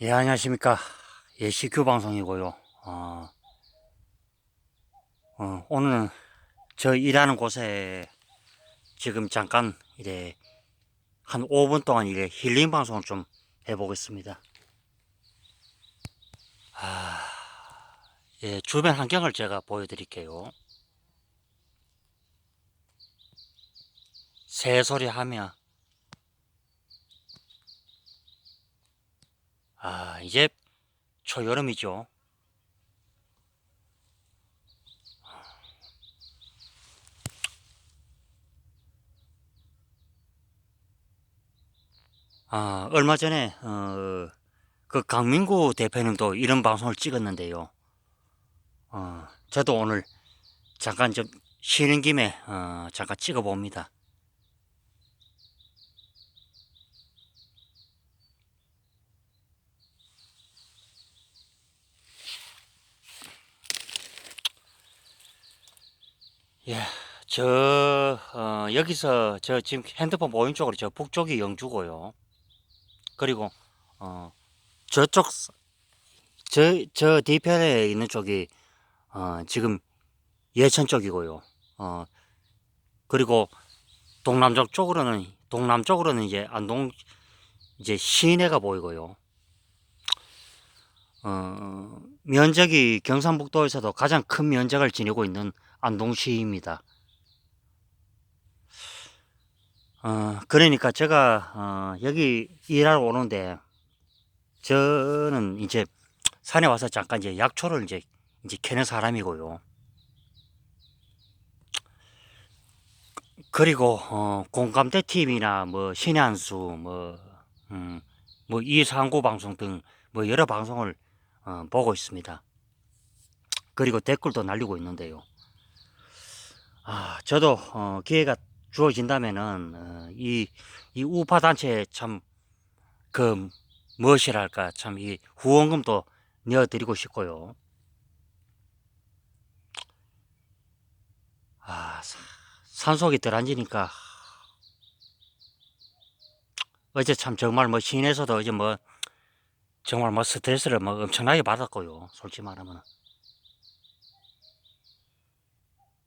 예, 안녕하십니까. 예, CQ 방송이고요. 어, 어, 오늘은 저 일하는 곳에 지금 잠깐 이래 한 5분 동안 이래 힐링 방송을 좀 해보겠습니다. 아, 예, 주변 환경을 제가 보여드릴게요. 새소리 하며, 아, 이제 초여름이죠. 아, 얼마 전에, 어, 그 강민구 대표님도 이런 방송을 찍었는데요. 어, 저도 오늘 잠깐 좀 쉬는 김에, 어, 잠깐 찍어봅니다. 예, 저, 어, 여기서 저 지금 핸드폰 오른쪽으로 저 북쪽이 영주고요. 그리고, 어, 저쪽, 저, 저 뒤편에 있는 쪽이, 어, 지금 예천 쪽이고요. 어, 그리고 동남쪽 쪽으로는, 동남쪽으로는 이제 안동, 이제 시내가 보이고요. 어, 면적이 경상북도에서도 가장 큰 면적을 지니고 있는 안동시입니다. 어, 그러니까 제가 어, 여기 일하러 오는데 저는 이제 산에 와서 잠깐 이제 약초를 이제 이제 캐는 사람이고요. 그리고 어, 공감대 TV나 뭐 신의 한수 뭐 음, 뭐 이상구 방송 등 뭐 여러 방송을 어, 보고 있습니다. 그리고 댓글도 날리고 있는데요. 아, 저도 어, 기회가 주어진다면은 어, 이, 이 우파 단체에 참그 무엇이랄까 참 이 후원금도 내어드리고 싶고요. 아, 사- 산속에 들어앉으니까 어제 참 정말 뭐 시내에서도 어제 뭐 정말 뭐 스트레스를 뭐 엄청나게 받았고요. 솔직히 말하면.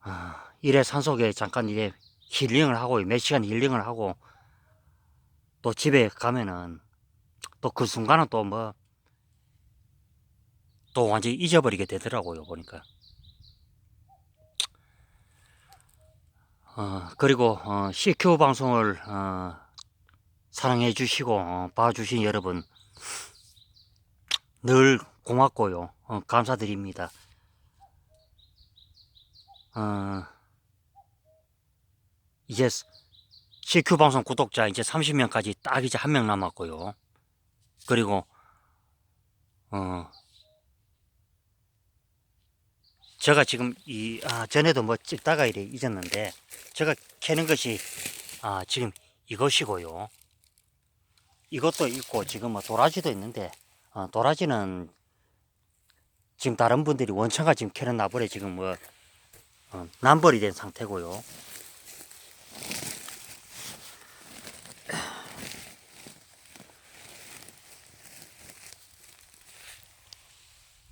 아, 이래 산속에 잠깐 이래 힐링을 하고 몇 시간 힐링을 하고 또 집에 가면은 또 그 순간은 또 뭐 또 완전히 잊어버리게 되더라고요 보니까. 어, 그리고 어, CQ 방송을 어, 사랑해 주시고 어, 봐주신 여러분 늘 고맙고요. 어, 감사드립니다. 어, 이제 CQ 방송 구독자 이제 30명까지 딱 이제 한 명 남았고요. 그리고 어 제가 지금 이 아, 전에도 뭐 찍다가 이래 잊었는데 제가 캐는 것이 아 지금 이것이고요. 이것도 있고 지금 뭐 도라지도 있는데 어, 도라지는 지금 다른 분들이 원청가 지금 캐는 나벌에 지금 뭐 어, 남벌이 된 상태고요.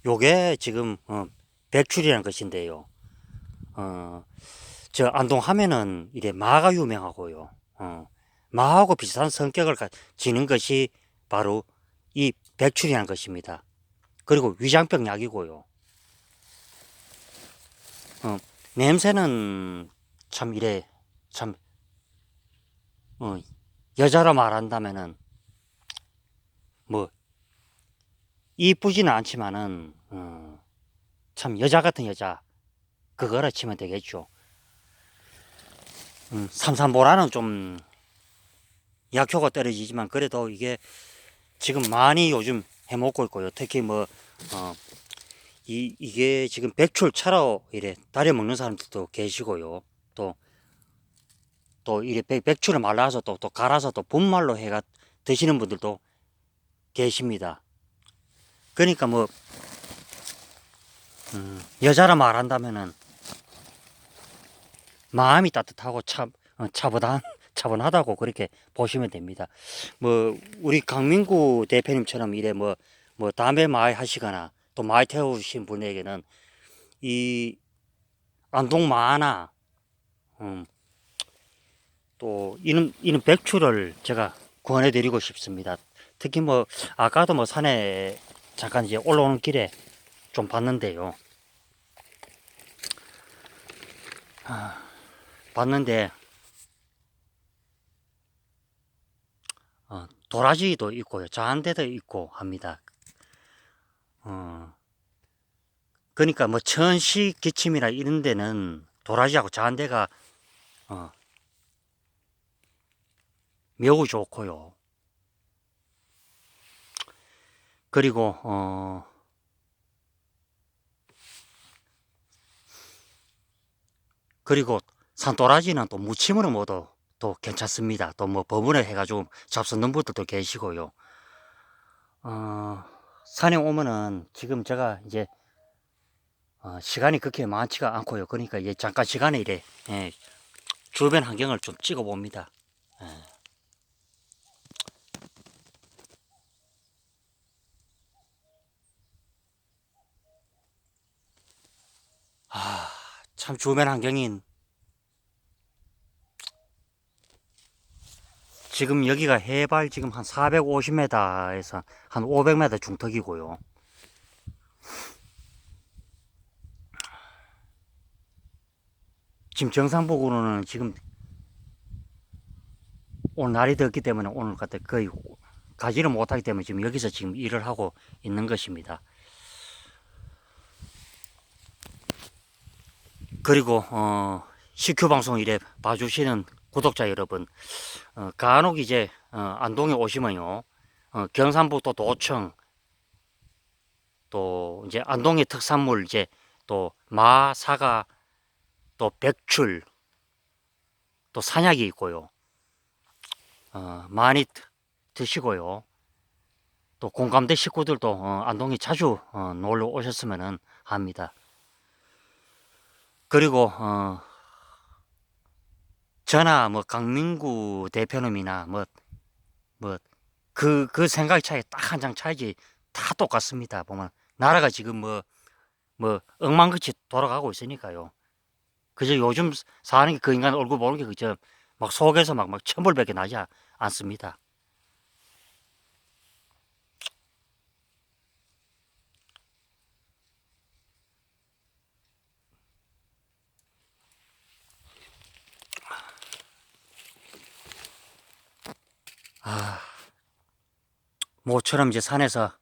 요게 지금 어, 백출이라는 것인데요. 어, 저 안동 하면은 이래 마가 유명하고요. 어, 마하고 비슷한 성격을 가지는 것이 바로 이 백출이라는 것입니다. 그리고 위장병 약이고요. 어, 냄새는 참 이래 참 어, 여자로 말한다면은 뭐 이쁘지는 않지만은 어, 참 여자 같은 여자 그거라 치면 되겠죠. 음, 삼삼보라는 좀 약효가 떨어지지만 그래도 이게 지금 많이 요즘 해먹고 있고요. 특히 뭐 어, 이, 이게 지금 백출 차로 이래 다려 먹는 사람들도 계시고요. 또, 또 이래 백, 백출을 말라서 또, 또 갈아서 또 분말로 해가 드시는 분들도 계십니다. 그러니까 뭐, 음, 여자라 말한다면은 마음이 따뜻하고 차, 어, 차보단, 차분하다고 그렇게 보시면 됩니다. 뭐 우리 강민구 대표님처럼 이래 뭐뭐 담배 많이 하시거나 또 많이 태우신 분에게는 이 안동 마나 음, 또 이는 이는 백추를 제가 구원해 드리고 싶습니다. 특히 뭐 아까도 뭐 산에 잠깐 이제 올라오는 길에 좀 봤는데요. 아, 봤는데 어, 도라지도 있고요. 자한대도 있고 합니다. 어, 그러니까 뭐 천시 기침이나 이런 데는 도라지하고 자한대가 어, 매우 좋고요. 그리고 어 그리고 산도라지는 또 무침으로 먹어도 또 괜찮습니다. 또 뭐 버무려 해가지고 잡수는 분들도 계시고요. 어, 산에 오면은 지금 제가 이제 어, 시간이 그렇게 많지가 않고요. 그러니까 이제 잠깐 시간에 이래 예, 주변 환경을 좀 찍어 봅니다. 예. 아, 참 주변 환경인 지금 여기가 해발 지금 한 450m에서 한 500m 중턱이고요. 지금 정상복으로는 지금 오늘 날이 덥기 때문에 오늘 같아 거의 가지를 못하기 때문에 지금 여기서 지금 일을 하고 있는 것입니다. 그리고 어, CQ 방송 이래 봐주시는 구독자 여러분, 어, 간혹 이제 어, 안동에 오시면요, 어, 경상북도 도청 또 이제 안동의 특산물 이제 또 마, 사과, 또 백출, 또 산약이 있고요. 어, 많이 드- 드시고요. 또 공감대 식구들도 어, 안동에 자주 어, 놀러 오셨으면 합니다. 그리고 어, 저나 뭐 강민구 대표님이나 뭐뭐그그 생각 차이 딱 한 장 차이지 다 똑같습니다. 보면 나라가 지금 뭐뭐 엉망같이 돌아가고 있으니까요. 그저 요즘 사는 게 그 인간 얼굴 보는 게 그저 막 속에서 막 막 천불밖에 나지 않- 않습니다. 모처럼 이제 산에서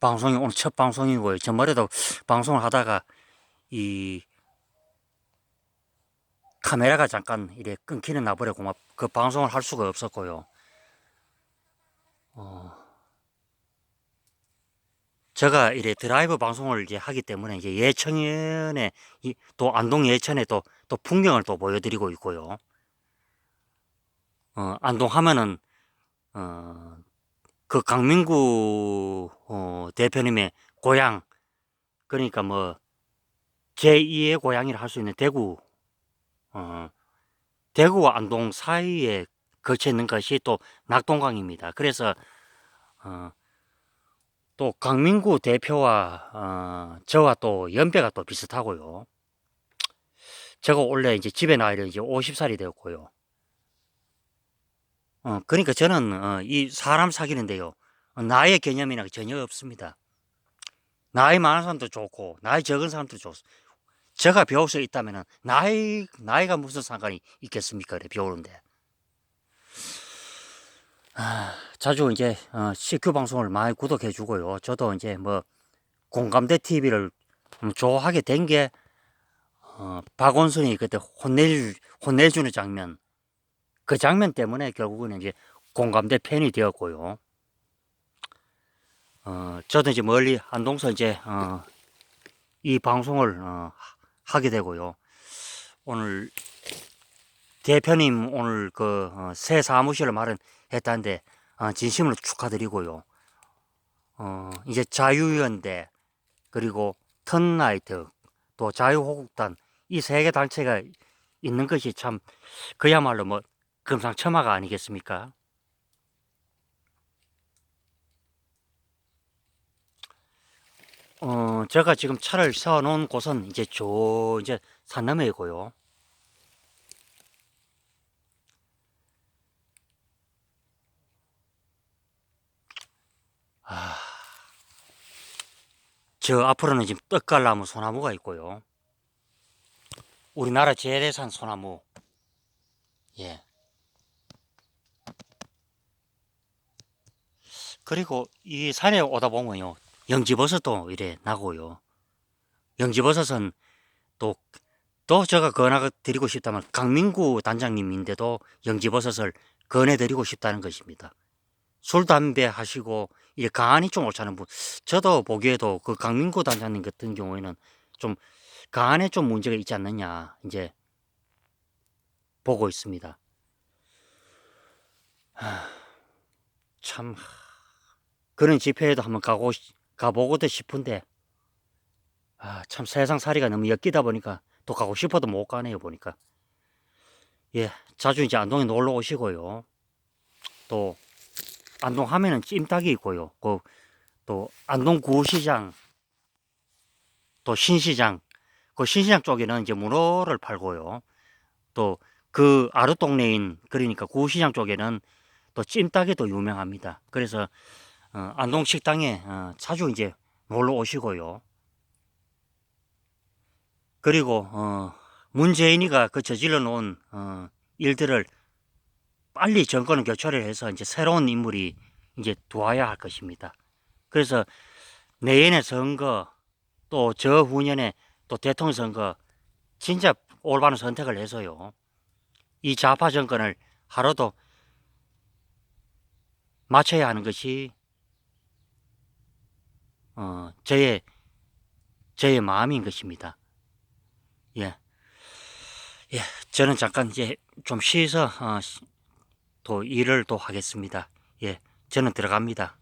방송이 오늘 첫 방송이고요. 전번에도 방송을 하다가 이 카메라가 잠깐 이래 끊기는 나버려고 막그 방송을 할 수가 없었고요. 어, 제가 이래 드라이브 방송을 이제 하기 때문에 이제 예천에 이, 또 안동 예천에 또, 또 풍경을 또 보여드리고 있고요. 어, 안동 하면은 어, 그 강민구 어, 대표님의 고향 그러니까 뭐 제2의 고향이라 할 수 있는 대구 어, 대구와 안동 사이에 거쳐 있는 것이 또 낙동강입니다. 그래서 어, 또 강민구 대표와 어, 저와 또 연배가 또 비슷하고요. 제가 원래 이제 집에 나이를 이제 50살이 되었고요. 어, 그러니까 저는 어, 이 사람 사귀는데요. 어, 나이의 개념이나 전혀 없습니다. 나이 많은 사람도 좋고 나이 적은 사람도 좋. 제가 배울 수 있다면은 나이 나이가 무슨 상관이 있겠습니까? 그래 배우는데. 아, 자주 이제 어, CQ 방송을 많이 구독해 주고요. 저도 이제 뭐 공감대 TV를 좋아하게 된게 어, 박원순이 그때 혼내 혼내주는 장면 그 장면 때문에 결국은 이제 공감대 팬이 되었고요. 어, 저도 이제 멀리 안동서 이제 어, 이 방송을 어, 하- 하게 되고요. 오늘 대표님 오늘 그 어, 새 사무실을 마련했다는데 어, 진심으로 축하드리고요. 어, 이제 자유연대 그리고 턴나이트 또 자유호국단 이 세 개 단체가 있는 것이 참 그야말로 뭐 금상첨화가 아니겠습니까? 어, 제가 지금 차를 세워놓은 곳은 이제 저 이제 산남해이고요. 아, 저 앞으로는 지금 떡갈나무 소나무가 있고요. 우리나라 재래산 소나무. 예. 그리고 이 산에 오다 보면요. 영지버섯도 이래 나고요. 영지버섯은 또, 또 제가 권하 드리고 싶다면 강민구 단장님인데도 영지버섯을 권해드리고 싶다는 것입니다. 술, 담배 하시고 이제 간이 좀 옳다는 분, 저도 보기에도 그 강민구 단장님 같은 경우에는 좀 간에 좀 문제가 있지 않느냐, 이제 보고 있습니다. 하, 참, 그런 집회에도 한번 가고, 싶- 가보고도 싶은데, 아, 참 세상 살이가 너무 엮이다 보니까 또 가고 싶어도 못 가네요, 보니까. 예, 자주 이제 안동에 놀러 오시고요. 또, 안동 하면은 찜닭이 있고요. 그, 또, 안동 구시장, 또 신시장, 그 신시장 쪽에는 이제 문어를 팔고요. 또, 그 아랫 동네인, 그러니까 구시장 쪽에는 또 찜닭이 또 유명합니다. 그래서, 어, 안동 식당에 어, 자주 이제 놀러 오시고요. 그리고 어, 문재인이가 그 저질러 놓은 어, 일들을 빨리 정권을 교체를 해서 이제 새로운 인물이 이제 들어와야 할 것입니다. 그래서 내년의 선거 또 저 후년에 또 대통령 선거 진짜 올바른 선택을 해서요. 이 좌파 정권을 하루도 맞춰야 하는 것이 어, 저의 저의 마음인 것입니다. 예. 예, 저는 잠깐 이제 좀 쉬어서 어, 시- 또 일을 또 하겠습니다. 예, 저는 들어갑니다.